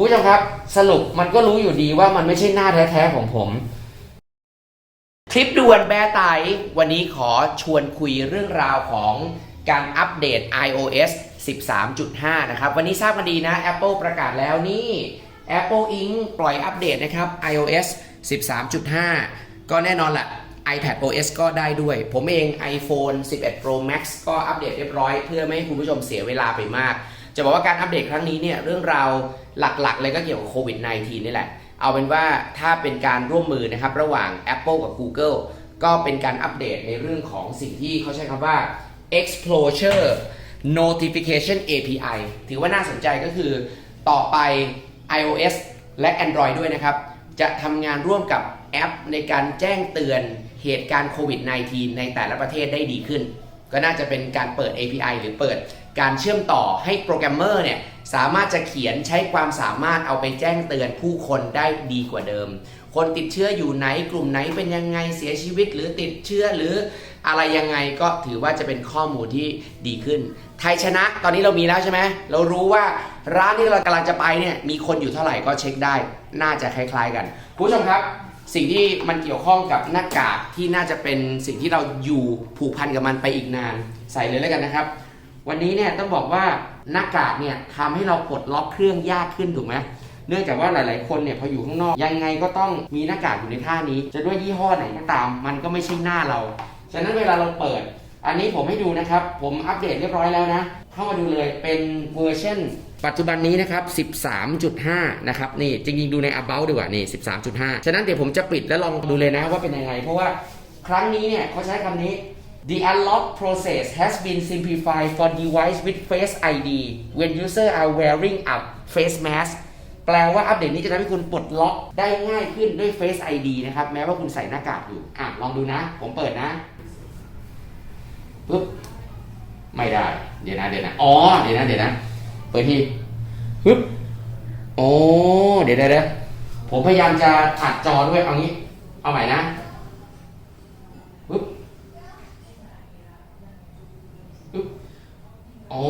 คุณผู้ชมครับ สรุปมันก็รู้อยู่ดีว่ามันไม่ใช่หน้าแท้ๆของผมคลิปด่วนแบร์ไตวันนี้ขอชวนคุยเรื่องราวของการอัปเดต iOS 13.5 นะครับ วันนี้ทราบกันดีนะ Apple ประกาศแล้วนี่ Apple Inc. ปล่อยอัปเดตนะครับ iOS 13.5 ก็แน่นอนแหละ iPad OS ก็ได้ด้วย ผมเอง iPhone 11 Pro Max ก็อัปเดตเรียบร้อย เพื่อไม่ให้คุณผู้ชมเสียเวลาไปมาก จะบอกว่าการอัปเดตครั้งนี้เนี่ยเรื่องราวหลักๆ เลยก็เกี่ยวกับโควิด -19 นี่แหละ เอาเป็นว่าถ้าเป็นการร่วมมือนะครับระหว่าง Apple กับ Google ก็เป็นการอัปเดตในเรื่องของสิ่งที่เขาใช้คำว่า exposure notification API ถือว่าน่าสนใจก็คือต่อไป iOS และ Android ด้วยนะครับ จะทำงานร่วมกับแอปในการแจ้งเตือนเหตุการณ์โควิด -19 ในแต่ละประเทศได้ดีขึ้น ก็น่าจะเป็นการเปิด API หรือเปิด การเชื่อมต่อให้โปรแกรมเมอร์เนี่ยสามารถจะเขียนใช้ความสามารถเอาไปแจ้งเตือนผู้คนได้ดีกว่าเดิม คนติดเชื้ออยู่ไหนกลุ่มไหนเป็นยังไงเสียชีวิตหรือติดเชื้อหรืออะไรยังไงก็ถือว่าจะเป็นข้อมูลที่ดีขึ้น ไทยชนะตอนนี้เรามีแล้วใช่ไหมเรารู้ว่าร้านที่เรากำลังจะไปเนี่ยมีคนอยู่เท่าไหร่ก็เช็คได้ น่าจะคล้าย ๆ กันคุณผู้ชมครับ สิ่งที่มันเกี่ยวข้องกับหน้ากากที่น่าจะเป็นสิ่งที่เราอยู่ผูกพันกับมันไปอีกนาน ใส่เลยแล้วกันนะครับ วันนี้เนี่ยต้องบอกว่าหน้ากากเนี่ยทำให้เราปลดล็อกเครื่องยากขึ้นถูกไหมเนื่องจากว่าหลายๆ คนเนี่ยพออยู่ข้างนอก ยังไงก็ต้องมีหน้ากากอยู่ในท่านี้ จะด้วยยี่ห้อไหนก็ตาม มันก็ไม่ใช่หน้าเรา ฉะนั้นเวลาเราเปิด อันนี้ผมให้ดูนะครับ ผมอัปเดตเรียบร้อยแล้วนะ เข้ามาดูเลยเป็นเวอร์ชันปัจจุบันนี้นะครับ 13.5 นะครับ นี่จริงๆ ดูใน about ดีกว่านี่ 13.5 ฉะนั้นเดี๋ยวผมจะปิดแล้วลองดูเลยนะว่าเป็นยังไง เพราะว่าครั้งนี้เนี่ยเขาใช้คำนี้ The unlock process has been simplified for device with Face ID when user are wearing a face mask แปลว่าอัปเดตนี้จะทำให้คุณปลดล็อกได้ง่ายขึ้นด้วย Face ID นะครับ แม้ว่าคุณใส่หน้ากากอยู่ อะ ลองดูนะ ผมเปิดนะปุ๊บ ไม่ได้ เดี๋ยวนะ เดี๋ยวนะ อ๋อ เดี๋ยวนะ เดี๋ยวนะ เปิดที่ปึ๊บโอ้เดี๋ยวเดี๋ยวเดี๋ยวผมพยายามจะอัดจอด้วย เอางี้ เอาใหม่นะปึ๊บปึ๊บ อ๋อ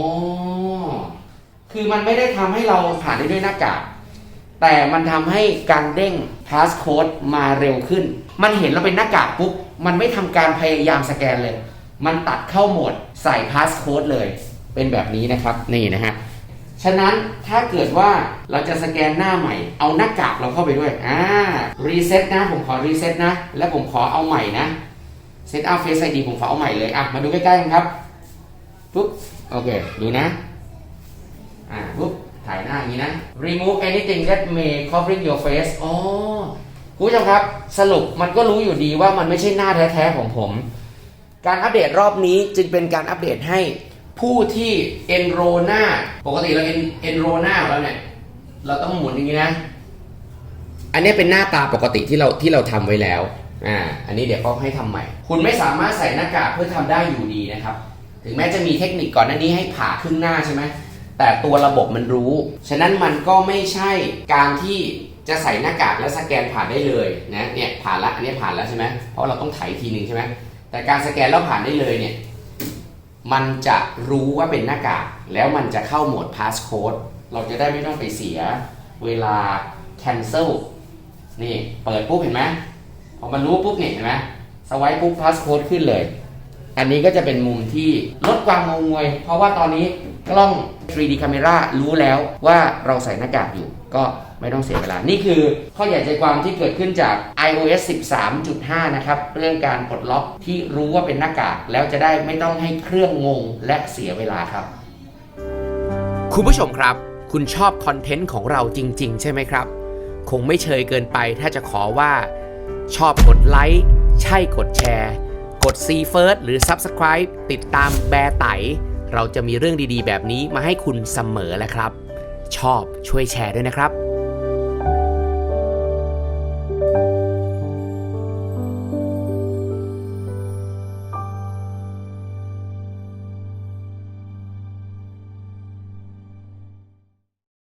คือมันไม่ได้ทำให้เราผ่านได้ด้วยหน้ากาก แต่มันทำให้การเด้งพาสโค้ดมาเร็วขึ้น มันเห็นเราเป็นหน้ากากปุ๊บ มันไม่ทำการพยายามสแกนเลย มันตัดเข้าโหมดใส่พาสโค้ดเลย เป็นแบบนี้นะครับ นี่นะฮะ ฉะนั้นถ้าเกิดว่าเราจะสแกนหน้าใหม่ เอาหน้ากากเราเข้าไปด้วย อ่า รีเซ็ตนะ ผมขอรีเซ็ตนะ แล้วผมขอเอาใหม่นะ เซตอัพเฟซไอดีผมขอเอาใหม่เลย อะ มาดูใกล้ๆกันครับ ปุ๊บโอเคดูนะอ่าปุ๊บถ่ายหน้าอย่างนี้นะ remove anything that may covering your face อ๋อคุณผู้ชมครับ สรุปมันก็รู้อยู่ดีว่ามันไม่ใช่หน้าแท้ๆของผม การอัปเดตรอบนี้จึงเป็นการอัปเดตให้ผู้ที่ enroll หน้า ปกติเรา en- enroll หน้าของเราเนี่ย เราต้องหมุนอย่างนี้นะ อันนี้เป็นหน้าตาปกติที่เราที่เราทำไว้แล้ว อ่า อันนี้เดี๋ยวเขาให้ทำใหม่ คุณไม่สามารถใส่หน้ากากเพื่อทำได้อยู่ดีนะครับ ถึงแม้จะมีเทคนิคก่อนหน้านี้ให้ผ่าครึ่งหน้าใช่ไหมแต่ตัวระบบมันรู้ ฉะนั้นมันก็ไม่ใช่การที่จะใส่หน้ากากแล้วสแกนผ่านได้เลยนะเนี่ยผ่านละอันนี้ผ่านแล้วใช่ไหมเพราะเราต้องไถทีหนึ่งใช่ไหมแต่การสแกนแล้วผ่านได้เลยเนี่ยมันจะรู้ว่าเป็นหน้ากากแล้วมันจะเข้าโหมด passcode เราจะได้ไม่ต้องไปเสียเวลา cancel นี่เปิดปุ๊บเห็นไหมพอมันรู้ปุ๊บเนี่ยเห็นไหมสไวป์ปุ๊บ passcode ขึ้นเลย อันนี้ก็จะเป็นมุมที่ลดความงงงวย เพราะว่าตอนนี้กล้อง 3D camera รู้แล้วว่าเราใส่หน้ากากอยู่ ก็ไม่ต้องเสียเวลา นี่คือข้อใหญ่ใจความที่เกิดขึ้นจาก iOS 13.5 นะครับ เรื่องการปลดล็อกที่รู้ว่าเป็นหน้ากากแล้วจะได้ไม่ต้องให้เครื่องงงและเสียเวลาครับ คุณผู้ชมครับ คุณชอบคอนเทนต์ของเราจริง ๆ ใช่ไหมครับ คงไม่เชยเกินไปถ้าจะขอว่า ชอบกดไลค์ใช่กดแชร์ ด See First หรือ Subscribe ติดตามแบร์ไต เราจะมีเรื่องดีๆ แบบนี้มาให้คุณเสมอแหละครับ ชอบช่วยแชร์ด้วยนะครับ